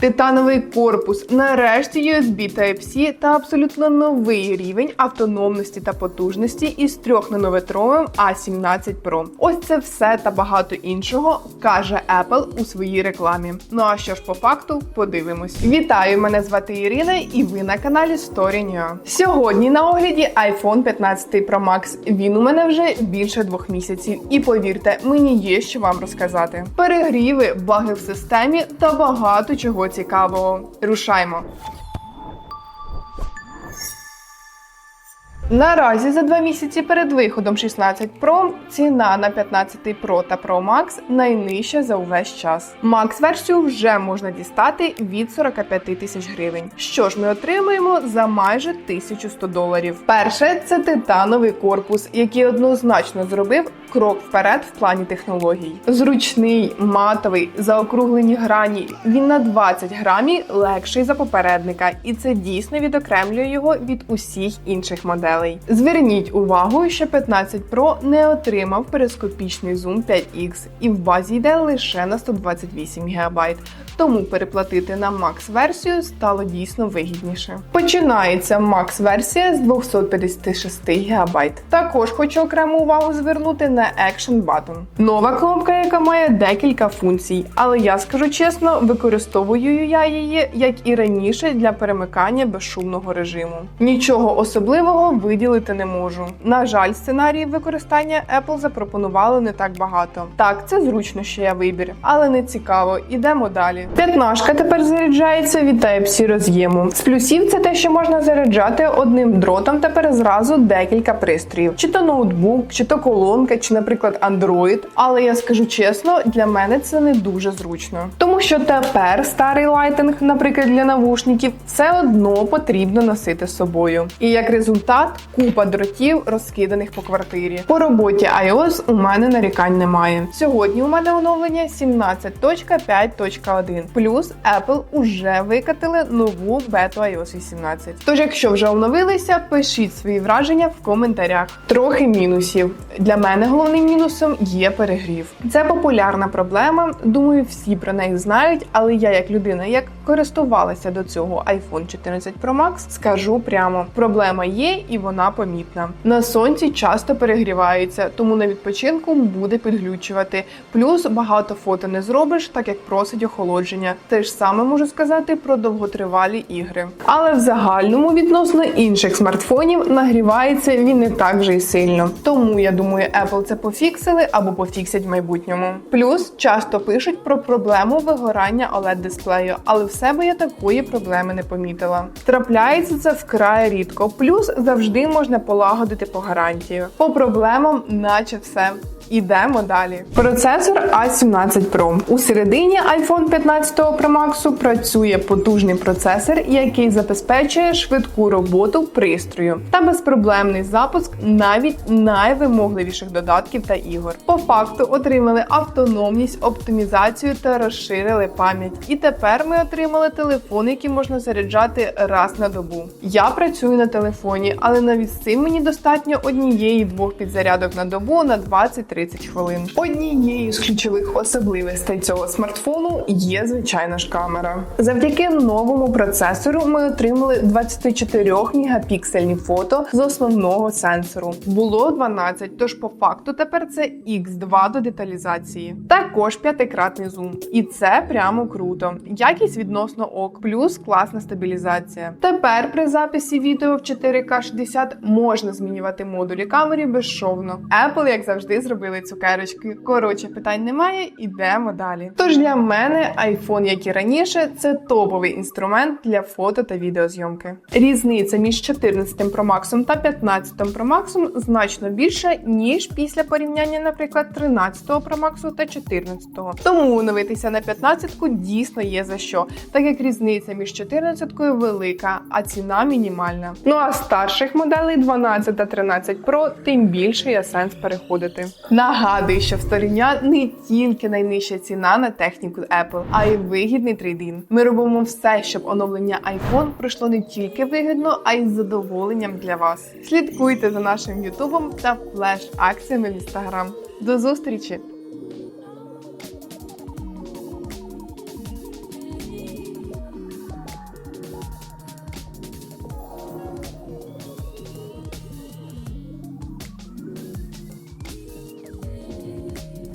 Титановий корпус, нарешті USB Type-C та абсолютно новий рівень автономності та потужності із 3-нанометровим A17 Pro. Ось це все та багато іншого каже Apple у своїй рекламі. Ну а що ж по факту, подивимось. Вітаю! Мене звати Ірина, і ви на каналі Story New. Сьогодні на огляді iPhone 15 Pro Max. Він у мене вже більше двох місяців, і повірте, мені є що вам розказати. Перегріви, баги в системі та багато чого цікавого. Рушаймо. Наразі за два місяці перед виходом 16 Pro ціна на 15 Pro та Pro Max найнижча за увесь час. Max версію вже можна дістати від 45 тисяч гривень. Що ж ми отримуємо за майже 1100 доларів? Перше це титановий корпус, який однозначно зробив крок вперед в плані технологій. Зручний, матовий, заокруглені грані. Він на 20 грамів легший за попередника, і це дійсно відокремлює його від усіх інших моделей. Зверніть увагу, що 15 Pro не отримав перископічний зум 5X і в базі йде лише на 128 ГБ. Тому переплатити на Max версію стало дійсно вигідніше. Починається Max версія з 256 ГБ. Також хочу окрему увагу звернути на Action Button. Нова кнопка, яка має декілька функцій, але я скажу чесно, використовую я її, як і раніше, для перемикання безшумного режиму. Нічого особливого виділити не можу. На жаль, сценаріїв використання Apple запропонували не так багато. Так, це зручно, що я вибір, але не цікаво. Ідемо далі. П'ятнашка тепер заряджається від Type-C роз'єму. З плюсів це те, що можна заряджати одним дротом тепер зразу декілька пристроїв, чи то ноутбук, чи то колонка, чи, наприклад, Android. Але я скажу чесно, для мене це не дуже зручно, тому що тепер старий лайтинг, наприклад, для навушників, все одно потрібно носити з собою. І як результат, купа дротів розкиданих по квартирі. По роботі iOS у мене нарікань немає. Сьогодні у мене оновлення 17.5.1. Плюс Apple уже викатили нову бету iOS 18. Тож, якщо вже оновилися, пишіть свої враження в коментарях. Трохи мінусів. Для мене головним мінусом є перегрів. Це популярна проблема. Думаю, всі про неї знають, але я, як людина, як користувалася до цього iPhone 14 Pro Max, скажу прямо: проблема є і вона помітна. На сонці часто перегрівається, тому на відпочинку буде підглючувати. Плюс багато фото не зробиш, так як просить охолодження. Те ж саме можу сказати про довготривалі ігри. Але в загальному відносно інших смартфонів нагрівається він не так вже й сильно. Тому я думаю, Apple це пофіксили або пофіксять в майбутньому. Плюс часто пишуть про проблему вигорання oled дисплею, але в себе я такої проблеми не помітила. Трапляється це вкрай рідко. Плюс завжди можна полагодити по гарантії. По проблемам, наче все. Ідемо далі. Процесор A17 Pro. У середині iPhone 15 Pro Max працює потужний процесор, який забезпечує швидку роботу пристрою та безпроблемний запуск навіть найвимогливіших додатків та ігор. По факту отримали автономність, оптимізацію та розширили пам'ять. І тепер ми отримали телефон, який можна заряджати раз на добу. Я працюю на телефоні, але навіть з цим мені достатньо однієї двох підзарядок на добу на 20-30 хвилин. Однією з ключових особливостей цього смартфону є звичайна ж камера. Завдяки новому процесору ми отримали 24 мегапіксельні фото з основного сенсору. Було 12, тож по факту тепер це X2 до деталізації. Також п'ятикратний зум. І це прямо круто. Якість відносно ок, плюс класна стабілізація. Тепер при записі відео в 4К 60 можна змінювати модулі камери безшовно. Apple, як завжди, зробили цукерочки. Коротше, питань немає, ідемо далі. Тож для мене iPhone, як і раніше, це топовий інструмент для фото та відеозйомки. Різниця між 14 Pro Max та 15 Pro Max значно більша, ніж після порівняння, наприклад, 13 Pro Max та 14. Тому оновитися на 15 дійсно є за що, так як різниця між 14 велика, а ціна мінімальна. Ну а старших моделей 12 та 13 Pro тим більше є сенс переходити. Нагадую, що в сторіння не тільки найнижча ціна на техніку Apple, а й вигідний трейдин. Ми робимо все, щоб оновлення iPhone пройшло не тільки вигідно, а й з задоволенням для вас. Слідкуйте за нашим ютубом та флеш-акціями в Instagram. До зустрічі!